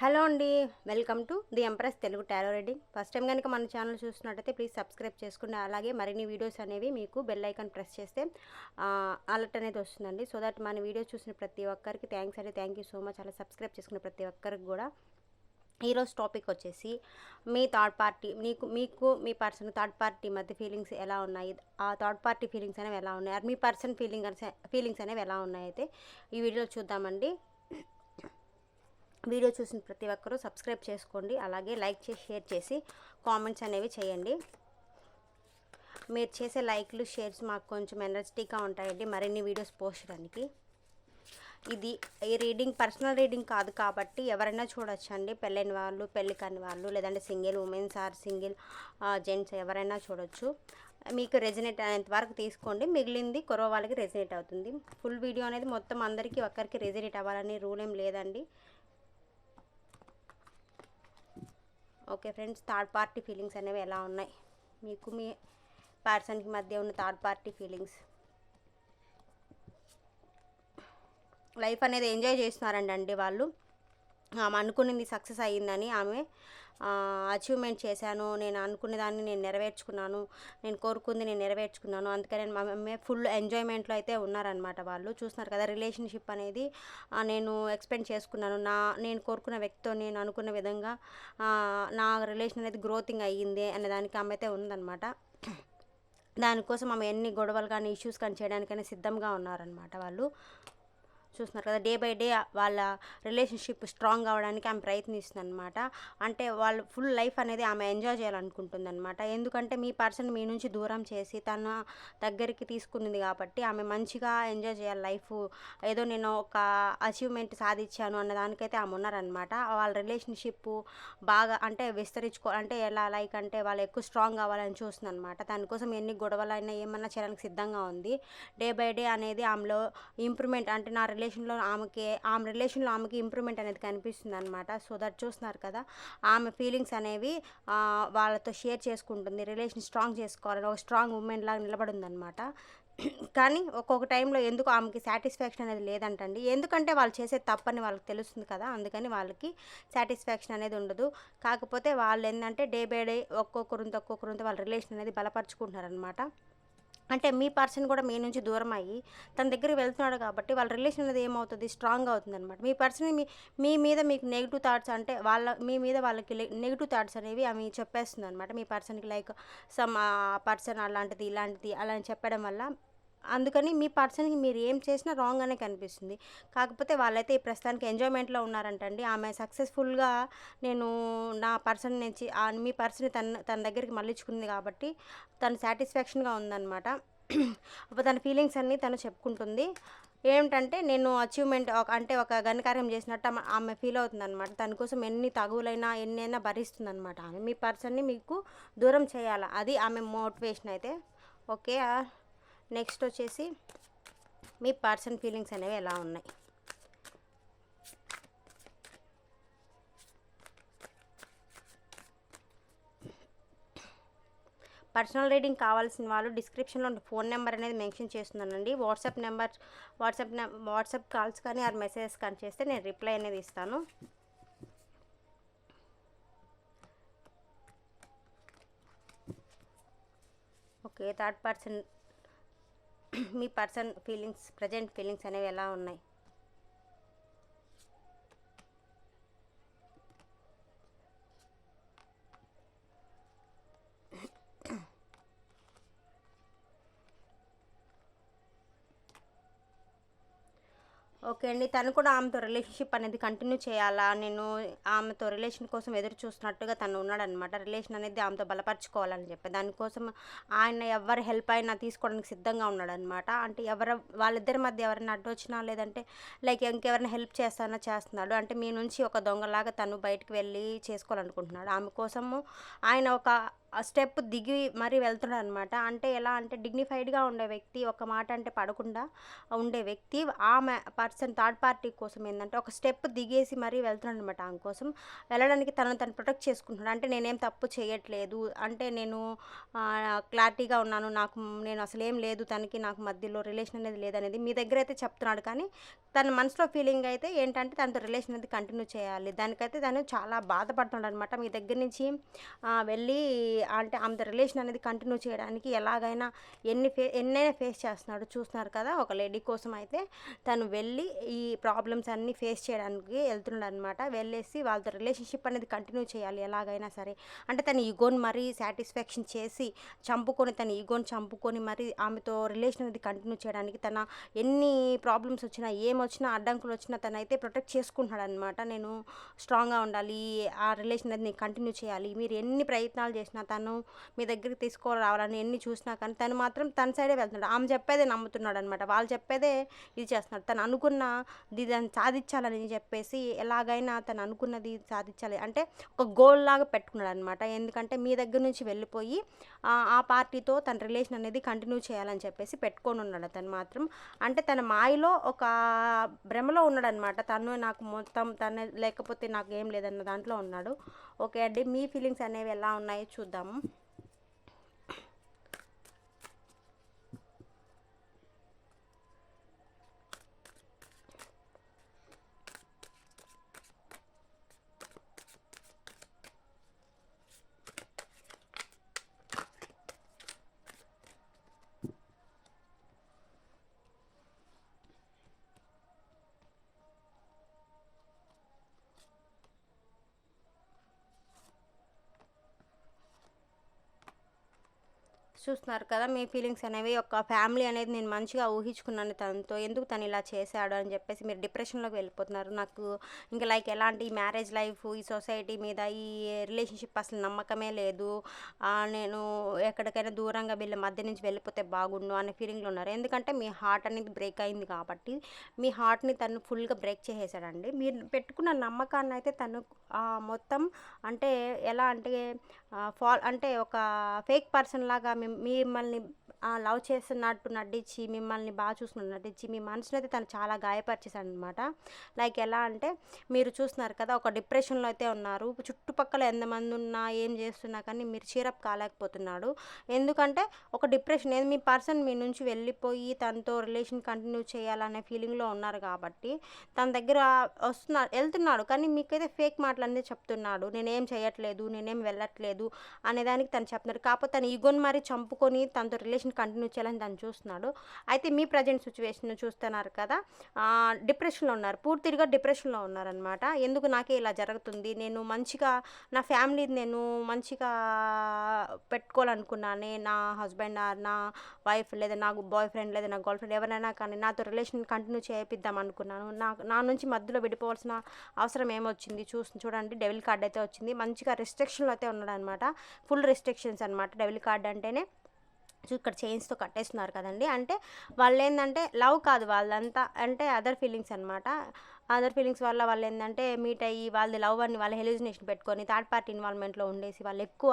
Hello అండి welcome to the empress Telugu tarot reading first time కనుక మన channel చూస్తున్నట్టయితే ప్లీజ్ సబ్స్క్రైబ్ చేసుకుని అలాగే మరిన్ని వీడియోస్ అనేవి మీకు బెల్ ఐకాన్ ప్రెస్ చేస్తే అలర్ట్ అనేది వస్తుందండి. సో దట్ మన వీడియోస్ చూసిన ప్రతి ఒక్కరికి థ్యాంక్స్ అండి. థ్యాంక్ యూ సో మచ్ అలా సబ్స్క్రైబ్ చేసుకున్న ప్రతి ఒక్కరికి కూడా. ఈరోజు టాపిక్ వచ్చేసి మీ థర్డ్ పార్టీ మీకు మీకు మీ పర్సన్ థర్డ్ పార్టీ మధ్య ఫీలింగ్స్ ఎలా ఉన్నాయి? ఆ థర్డ్ పార్టీ ఫీలింగ్స్ అనేవి ఎలా ఉన్నాయి? మీ పర్సన్ ఫీలింగ్ ఫీలింగ్స్ అనేవి ఎలా ఉన్నాయి? అయితే ఈ వీడియోలో చూద్దామండి. వీడియో చూసిన ప్రతి ఒక్కరూ సబ్స్క్రైబ్ చేసుకోండి. అలాగే లైక్ చేసి షేర్ చేసి కామెంట్స్ అనేవి చేయండి. మీరు చేసే లైక్లు షేర్స్ మాకు కొంచెం ఎనర్జెటిక్గా ఉంటాయండి. మరిన్ని వీడియోస్ పోస్ట్ చేయడానికి. ఇది ఈ రీడింగ్ పర్సనల్ రీడింగ్ కాదు కాబట్టి ఎవరైనా చూడొచ్చండి పెళ్ళైన వాళ్ళు పెళ్ళి కాని వాళ్ళు లేదంటే single womens or single gents ఎవరైనా చూడొచ్చు. మీకు రెజినేట్ అయినంత వరకు తీసుకోండి. మిగిలింది కొరవ వాళ్ళకి రెజినేట్ అవుతుంది. ఫుల్ వీడియో అనేది మొత్తం అందరికీ ఒక్కరికి రెజినేట్ అవ్వాలని రూల్ ఏం లేదండి. Okay friends third party feelings అనేవి ఎలా ఉన్నాయి? మీకు మీ పర్సన్కి మధ్య ఉన్న థర్డ్ పార్టీ ఫీలింగ్స్ లైఫ్ అనేది ఎంజాయ్ చేస్తున్నారండి అండి వాళ్ళు. ఆమె అనుకున్నది సక్సెస్ అయ్యిందని ఆమె అచీవ్మెంట్ చేశాను. నేను అనుకున్న దాన్ని నేను నెరవేర్చుకున్నాను. నేను కోరుకుంది నేను నెరవేర్చుకున్నాను. అందుకని ఆమె ఫుల్ ఎంజాయ్మెంట్లో అయితే ఉన్నారనమాట వాళ్ళు. చూస్తున్నారు కదా రిలేషన్షిప్ అనేది నేను ఎక్స్పెండ్ చేసుకున్నాను. నా నేను కోరుకున్న వ్యక్తితో నేను అనుకున్న విధంగా నా రిలేషన్ అనేది గ్రోతింగ్ అయ్యింది అనే దానికి ఆమె అయితే ఉందన్నమాట. దానికోసం ఆమె ఎన్ని గొడవలు కానీ ఇష్యూస్ కానీ చేయడానికైనా సిద్ధంగా ఉన్నారనమాట వాళ్ళు. చూస్తున్నారు కదా డే బై డే వాళ్ళ రిలేషన్షిప్ స్ట్రాంగ్ అవ్వడానికి ఆమె ప్రయత్నిస్తుంది అనమాట అంటే వాళ్ళు ఫుల్ లైఫ్ అనేది ఆమె ఎంజాయ్ చేయాలనుకుంటుంది అనమాట ఎందుకంటే మీ పర్సన్ మీ నుంచి దూరం చేసి తన దగ్గరికి తీసుకుంది కాబట్టి ఆమె మంచిగా ఎంజాయ్ చేయాలి లైఫ్. ఏదో నేను ఒక అచీవ్మెంట్ సాధించాను అన్న దానికైతే ఆమె ఉన్నారనమాట వాళ్ళ రిలేషన్షిప్ బాగా అంటే విస్తరించుకో అంటే ఎలా లైక్ అంటే వాళ్ళు ఎక్కువ స్ట్రాంగ్ అవ్వాలని చూస్తుంది అనమాట దానికోసం ఎన్ని గొడవలైనా ఏమన్నా చేయడానికి సిద్ధంగా ఉంది. డే బై డే అనేది ఆమెలో ఇంప్రూవ్మెంట్ అంటే నా రిలేషన్ రిలేషన్లో ఆమెకి ఆమె రిలేషన్లో ఆమెకి ఇంప్రూవ్మెంట్ అనేది కనిపిస్తుంది అనమాట సో దట్ చూస్తున్నారు కదా ఆమె ఫీలింగ్స్ అనేవి వాళ్ళతో షేర్ చేసుకుంటుంది రిలేషన్ స్ట్రాంగ్ చేసుకోవాలని ఒక స్ట్రాంగ్ ఉమెన్ లాగా నిలబడిందనమాట కానీ ఒక్కొక్క టైంలో ఎందుకు ఆమెకి సాటిస్ఫాక్షన్ అనేది లేదంటండి. ఎందుకంటే వాళ్ళు చేసే తప్పని వాళ్ళకి తెలుస్తుంది కదా అందుకని వాళ్ళకి సాటిస్ఫాక్షన్ అనేది ఉండదు. కాకపోతే వాళ్ళు ఏంటంటే డే బై డే ఒక్కొక్కరింత ఒక్కొక్కరింత వాళ్ళ రిలేషన్ అనేది బలపరుచుకుంటున్నారనమాట అంటే మీ పర్సన్ కూడా మీ నుంచి దూరం అయ్యి తన దగ్గర వెళ్తున్నాడు కాబట్టి వాళ్ళ రిలేషన్ అనేది ఏమవుతుంది? స్ట్రాంగ్ అవుతుంది అనమాట మీ పర్సన్ మీ మీ మీద మీకు నెగిటివ్ థాట్స్ అంటే వాళ్ళ మీ మీద వాళ్ళకి నెగిటివ్ థాట్స్ అనేవి ఆమె చెప్పేస్తుంది అనమాట మీ పర్సన్కి లైక్ సమ్ పర్సన్ అలాంటిది ఇలాంటిది అలా చెప్పడం వల్ల అందుకని మీ పర్సన్కి మీరు ఏం చేసినా రాంగ్ అనే కనిపిస్తుంది. కాకపోతే వాళ్ళైతే ఈ ప్రస్తుతానికి ఎంజాయ్మెంట్లో ఉన్నారంటండి. ఆమె సక్సెస్ఫుల్గా నేను నా పర్సన్ నుంచి మీ పర్సన్ తన తన దగ్గరికి మళ్ళించుకుంది కాబట్టి తను సాటిస్ఫాక్షన్గా ఉందన్నమాట. తన ఫీలింగ్స్ అన్నీ తను చెప్పుకుంటుంది. ఏమిటంటే నేను అచీవ్మెంట్ ఒక అంటే ఒక ఘనకార్యం చేసినట్టు ఆమె ఫీల్ అవుతుంది అనమాట దానికోసం ఎన్ని తగువులైనా ఎన్నైనా భరిస్తుంది అనమాట ఆమె. మీ పర్సన్ని మీకు దూరం చేయాలి? అది ఆమె మోటివేషన్ అయితే. ఓకే నెక్స్ట్ వచ్చేసి మీ పర్సన్ ఫీలింగ్స్ అనేవి ఎలా ఉన్నాయి? పర్సనల్ రీడింగ్ కావాల్సిన వాళ్ళు డిస్క్రిప్షన్లో ఫోన్ నెంబర్ అనేది మెన్షన్ చేస్తున్నానండి. WhatsApp number WhatsApp WhatsApp calls కానీ ఆర్ మెసేజెస్ కానీ చేస్తే నేను రిప్లై అనేది ఇస్తాను. ఓకే థర్డ్ పర్సన్ మీ పర్సన్ ఫీలింగ్స్ ప్రజెంట్ ఫీలింగ్స్ అనేవి ఎలా ఉన్నాయి? ఓకే అండి. తను కూడా ఆమెతో రిలేషన్షిప్ అనేది కంటిన్యూ చేయాలా? నేను ఆమెతో రిలేషన్ కోసం ఎదురు చూస్తున్నట్టుగా తను ఉన్నాడనమాట రిలేషన్ అనేది ఆమెతో బలపరచుకోవాలని చెప్పి. దానికోసం ఆయన ఎవరి హెల్ప్ అయినా తీసుకోవడానికి సిద్ధంగా ఉన్నాడనమాట అంటే ఎవరు వాళ్ళిద్దరి మధ్య ఎవరైనా అడ్డు వచ్చినా లేదంటే లైక్ ఇంకెవరైనా హెల్ప్ చేస్తానా చేస్తున్నాడు. అంటే మీ నుంచి ఒక దొంగలాగా తను బయటకు వెళ్ళి చేసుకోవాలనుకుంటున్నాడు. ఆమె కోసము ఆయన ఒక స్టెప్ దిగి మరీ వెళ్తున్నాడు అనమాట అంటే ఎలా అంటే డిగ్నిఫైడ్గా ఉండే వ్యక్తి ఒక మాట అంటే పడకుండా ఉండే వ్యక్తి ఆ పర్సన్ థర్డ్ పార్టీ కోసం ఏంటంటే ఒక స్టెప్ దిగేసి మరీ వెళ్తున్నాడు అనమాట ఆమె కోసం. వెళ్ళడానికి తనను తను ప్రొటెక్ట్ చేసుకుంటున్నాడు. అంటే నేనేం తప్పు చేయట్లేదు. అంటే నేను క్లారిటీగా ఉన్నాను. నాకు నేను అసలు ఏం లేదు. తనకి నాకు మధ్యలో రిలేషన్ అనేది లేదనేది మీ దగ్గర అయితే చెప్తున్నాడు. కానీ తన మనసులో ఫీలింగ్ అయితే ఏంటంటే తనతో రిలేషన్ అనేది కంటిన్యూ చేయాలి. దానికైతే తను చాలా బాధపడుతున్నాడు అనమాట మీ దగ్గర నుంచి వెళ్ళి అంటే ఆమె రిలేషన్ అనేది కంటిన్యూ చేయడానికి ఎలాగైనా ఎన్ని ఫే ఎన్నైనా ఫేస్ చేస్తున్నాడు చూస్తున్నారు కదా ఒక లేడీ కోసం అయితే తను వెళ్ళి ఈ ప్రాబ్లమ్స్ అన్నీ ఫేస్ చేయడానికి వెళ్తున్నాడు అనమాట వెళ్ళేసి వాళ్ళతో రిలేషన్షిప్ అనేది కంటిన్యూ చేయాలి ఎలాగైనా సరే. అంటే తన ఈగోని మరీ సాటిస్ఫాక్షన్ చేసి చంపుకొని తన ఈగోని చంపుకొని మరి ఆమెతో రిలేషన్ అనేది కంటిన్యూ చేయడానికి తన ఎన్ని ప్రాబ్లమ్స్ వచ్చినా ఏం వచ్చినా అడ్డంకులు వచ్చినా తనైతే ప్రొటెక్ట్ చేసుకుంటున్నాడు అనమాట నేను స్ట్రాంగ్గా ఉండాలి ఆ రిలేషన్ అనేది నేను కంటిన్యూ చేయాలి మీరు ఎన్ని ప్రయత్నాలు చేసినా తను మీ దగ్గరికి తీసుకొని రావాలని ఎన్ని చూసినా కానీ తను మాత్రం తన సైడే వెళ్తున్నాడు. ఆమె చెప్పేదే నమ్ముతున్నాడు అనమాట వాళ్ళు చెప్పేదే ఇది చేస్తున్నాడు. తను అనుకున్న ఇది దాన్ని సాధించాలని చెప్పేసి ఎలాగైనా తను అనుకున్నది సాధించాలి. అంటే ఒక గోల్ లాగా పెట్టుకున్నాడు అనమాట ఎందుకంటే మీ దగ్గర నుంచి వెళ్ళిపోయి ఆ ఆ పార్టీతో తన రిలేషన్ అనేది కంటిన్యూ చేయాలని చెప్పేసి పెట్టుకొని ఉన్నాడు తను మాత్రం. అంటే తన మాయలో ఒక భ్రమలో ఉన్నాడు అనమాట తను నాకు మొత్తం తన లేకపోతే నాకు ఏం లేదన్న దాంట్లో ఉన్నాడు. ఓకే అండి. మీ ఫీలింగ్స్ అనేవి ఎలా ఉన్నాయో చూద్దాము. చూస్తున్నారు కదా మీ ఫీలింగ్స్ అనేవి ఒక ఫ్యామిలీ అనేది నేను మంచిగా ఊహించుకున్నాను తనతో. ఎందుకు తను ఇలా చేశాడు అని చెప్పేసి మీరు డిప్రెషన్లోకి వెళ్ళిపోతున్నారు. నాకు ఇంకా లైక్ ఎలాంటి మ్యారేజ్ లైఫ్ ఈ సొసైటీ మీద ఈ రిలేషన్షిప్ అసలు నమ్మకమే లేదు. నేను ఎక్కడికైనా దూరంగా వీళ్ళ మధ్య నుంచి వెళ్ళిపోతే బాగుండు అనే ఫీలింగ్లో ఉన్నారు. ఎందుకంటే మీ హార్ట్ అనేది బ్రేక్ అయింది కాబట్టి మీ హార్ట్ని తను ఫుల్గా బ్రేక్ చేసేసాడండి. మీరు పెట్టుకున్న నమ్మకాన్ని అయితే తను మొత్తం అంటే ఎలా అంటే ఫాల్ అంటే ఒక ఫేక్ పర్సన్ లాగా మేము మిమ్మల్ని లవ్ చేస్తున్నట్టు నటించి మిమ్మల్ని బాగా చూస్తున్నట్టు నటించి మీ మనసుని అయితే తను చాలా గాయపరిచేశాడు అనమాట లైక్ ఎలా అంటే మీరు చూస్తున్నారు కదా ఒక డిప్రెషన్లో అయితే ఉన్నారు. చుట్టుపక్కల ఎంతమంది ఉన్నా ఏం చేస్తున్నా కానీ మీరు చీరప్ కాలేకపోతున్నాడు. ఎందుకంటే ఒక డిప్రెషన్ ఏది? మీ పర్సన్ మీ నుంచి వెళ్ళిపోయి తనతో రిలేషన్ కంటిన్యూ చేయాలనే ఫీలింగ్లో ఉన్నారు కాబట్టి తన దగ్గర వస్తున్నాడు వెళ్తున్నాడు. కానీ మీకైతే ఫేక్ మాటలన్నీ చెప్తున్నాడు. నేనేం చేయట్లేదు నేనేం వెళ్ళట్లేదు అనేదానికి తను చెప్తున్నాడు. కాకపోతే తన ఈగోని మరి చంపుకొని తనతో రిలేషన్ కంటిన్యూ చేయాలని తను చూస్తున్నాడు. అయితే మీ ప్రజెంట్ సిచ్యువేషన్ చూస్తున్నారు కదా డిప్రెషన్లో ఉన్నారు. పూర్తిగా డిప్రెషన్లో ఉన్నారనమాట ఎందుకు నాకే ఇలా జరుగుతుంది? నేను మంచిగా నా ఫ్యామిలీని నేను మంచిగా పెట్టుకోవాలనుకున్నానే నా హస్బెండ్ ఆర్ నా వైఫ్ లేదా నా బాయ్ ఫ్రెండ్ లేదా నా గర్ల్ ఫ్రెండ్ ఎవరైనా కానీ నాతో రిలేషన్ కంటిన్యూ చేయిద్దాం అనుకున్నాను. నా నా నుంచి మధ్యలో విడిపోవాల్సిన అవసరం ఏమొచ్చింది? చూసి చూడండి డెవిల్ కార్డ్ అయితే వచ్చింది. మంచిగా రిస్ట్రిక్షన్లో అయితే ఉన్నాడు అనమాట ఫుల్ రిస్ట్రిక్షన్స్ అనమాట డెవిల్ కార్డ్ అంటేనే ఇక్కడ చైన్స్తో కట్టేస్తున్నారు కదండి. అంటే వాళ్ళు ఏంటంటే లవ్ కాదు వాళ్ళంతా అంటే అదర్ ఫీలింగ్స్ అనమాట అదర్ ఫీలింగ్స్ వల్ల వాళ్ళు ఏంటంటే మీట్ అయ్యి వాళ్ళది లవ్ అని వాళ్ళ హెలిజినేషన్ పెట్టుకొని థర్డ్ పార్టీ ఇన్వాల్వ్మెంట్లో ఉండేసి వాళ్ళు ఎక్కువ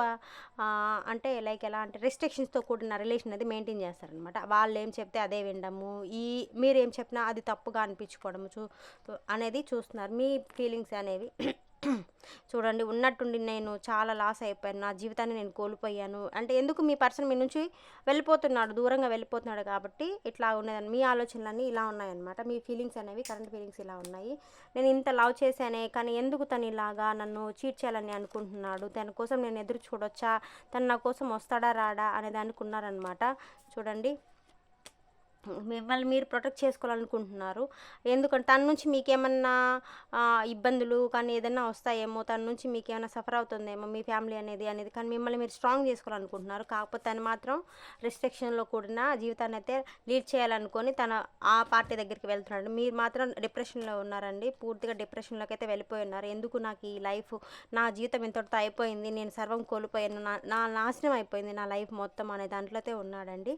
అంటే లైక్ ఎలా అంటే రెస్ట్రిక్షన్స్తో కూడిన రిలేషన్ అనేది మెయింటైన్ చేస్తారనమాట వాళ్ళు ఏం చెప్తే అదే వినడము ఈ మీరు ఏం చెప్పినా అది తప్పుగా అనిపించుకోవడము చూ అనేది చూస్తున్నారు. మీ ఫీలింగ్స్ అనేవి చూడండి ఉన్నట్టుండి నేను చాలా లాస్ అయిపోయాను. నా జీవితాన్ని నేను కోల్పోయాను. అంటే ఎందుకు మీ పర్సన్ మీ నుంచి వెళ్ళిపోతున్నాడు దూరంగా వెళ్ళిపోతున్నాడు కాబట్టి ఇట్లా ఉన్నదని మీ ఆలోచనలన్నీ ఇలా ఉన్నాయన్నమాట. మీ ఫీలింగ్స్ అనేవి కరెంట్ ఫీలింగ్స్ ఇలా ఉన్నాయి. నేను ఇంత లవ్ చేశానే కానీ ఎందుకు తను ఇలాగా నన్ను చీట్ చేయాలని అనుకుంటున్నాడు? తన కోసం నేను ఎదురు చూడొచ్చా? తను నా కోసం వస్తాడా రాడా? అనేది అనుకున్నారనమాట చూడండి. మిమ్మల్ని మీరు ప్రొటెక్ట్ చేసుకోవాలనుకుంటున్నారు. ఎందుకంటే తన నుంచి మీకేమన్నా ఇబ్బందులు కానీ ఏదైనా వస్తాయేమో తన నుంచి మీకు ఏమైనా సఫర్ అవుతుందేమో మీ ఫ్యామిలీ అనేది అనేది కానీ మిమ్మల్ని మీరు స్ట్రాంగ్ చేసుకోవాలనుకుంటున్నారు. కాకపోతే తను మాత్రం రిస్ట్రిక్షన్లో కూడిన జీవితాన్ని అయితే లీడ్ చేయాలనుకొని తన ఆ పార్టీ దగ్గరికి వెళ్తున్నాడు. మీరు మాత్రం డిప్రెషన్లో ఉన్నారండి. పూర్తిగా డిప్రెషన్లోకి అయితే వెళ్ళిపోయి ఉన్నారు ఎందుకు నాకు ఈ లైఫ్ నా జీవితం ఇంతటితో అయిపోయింది నేను సర్వం కోల్పోయాను నా నా నాశనం అయిపోయింది నా లైఫ్ మొత్తం అనే దాంట్లో అయితే ఉన్నాడండి.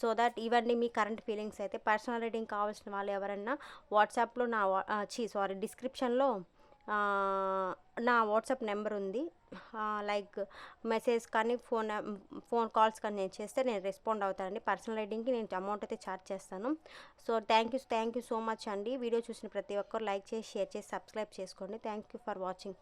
సో దట్ ఇవన్నీ మీ కరెంట్ ఫీలింగ్స్ అయితే పర్సనల్ రీడింగ్ కావాల్సిన వాళ్ళు ఎవరన్నా వాట్సాప్లో నా చీ సారీ డిస్క్రిప్షన్లో నా వాట్సాప్ నెంబర్ ఉంది. లైక్ మెసేజ్ కానీ ఫోన్ ఫోన్ కాల్స్ కానీ నేను చేస్తే నేను రెస్పాండ్ అవుతానండి పర్సనల్ రైడింగ్కి నేను అమౌంట్ అయితే ఛార్జ్ చేస్తాను. So thank you thank you so much అండి. వీడియో చూసిన ప్రతి ఒక్కరు లైక్ చేసి షేర్ చేసి సబ్స్క్రైబ్ చేసుకోండి. Thank you for watching.